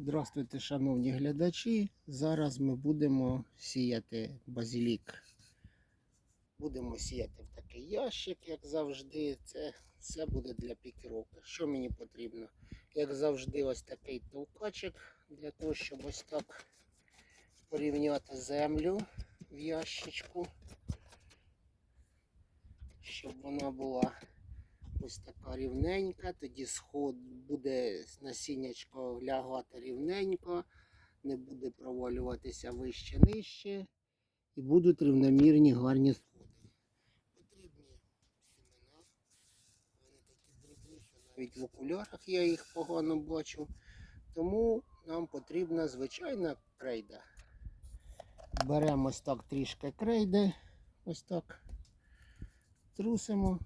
Здравствуйте, шановні глядачі. Зараз ми будемо сіяти базилік. Будемо сіяти в такий ящик, як завжди. Це все буде для пікіровки. Що мені потрібно? Як завжди, ось такий товкачик для того, щоб ось так порівняти землю в ящичку, щоб вона була ось така рівненька, тоді сход буде насіннячко лягати рівненько, не буде провалюватися вище нижче і будуть рівномірні гарні сходи. Потрібні семена, вони такі дрібні, що навіть в окулярах я їх погано бачу. Тому нам потрібна звичайна крейда. Беремо ось так трішки крейди, ось так трусимо.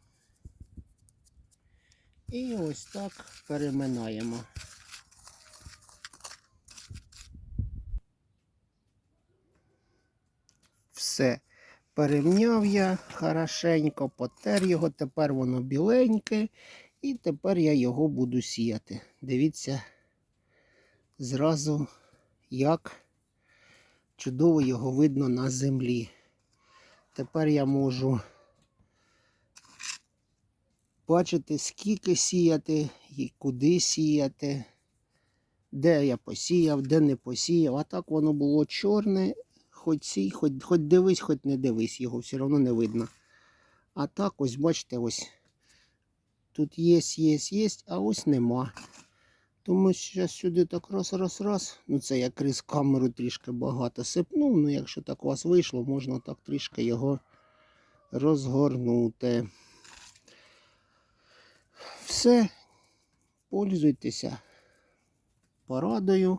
І ось так переминаємо. Все. Перемняв я хорошенько, потер його, тепер воно біленьке. І тепер я його буду сіяти. Дивіться зразу, як чудово його видно на землі. Тепер я можу бачити, скільки сіяти і куди сіяти, де я посіяв, де не посіяв. А так воно було чорне, хоч сій, хоч, хоч дивись, хоч не дивись, його все одно не видно. А так ось бачите, ось тут є, є, є, а ось нема. Тому зараз сюди так раз, раз, раз. Ну це я крізь камеру трішки багато сипнув. Ну, якщо так у вас вийшло, можна так трішки його розгорнути. Все, пользуйтеся порадою.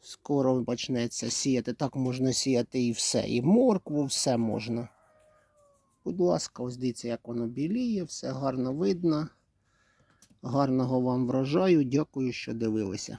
Скоро почнеться сіяти. Так можна сіяти і все. І моркву, все можна. Будь ласка, ось дивіться, як воно біліє, все гарно видно. Гарного вам врожаю. Дякую, що дивилися.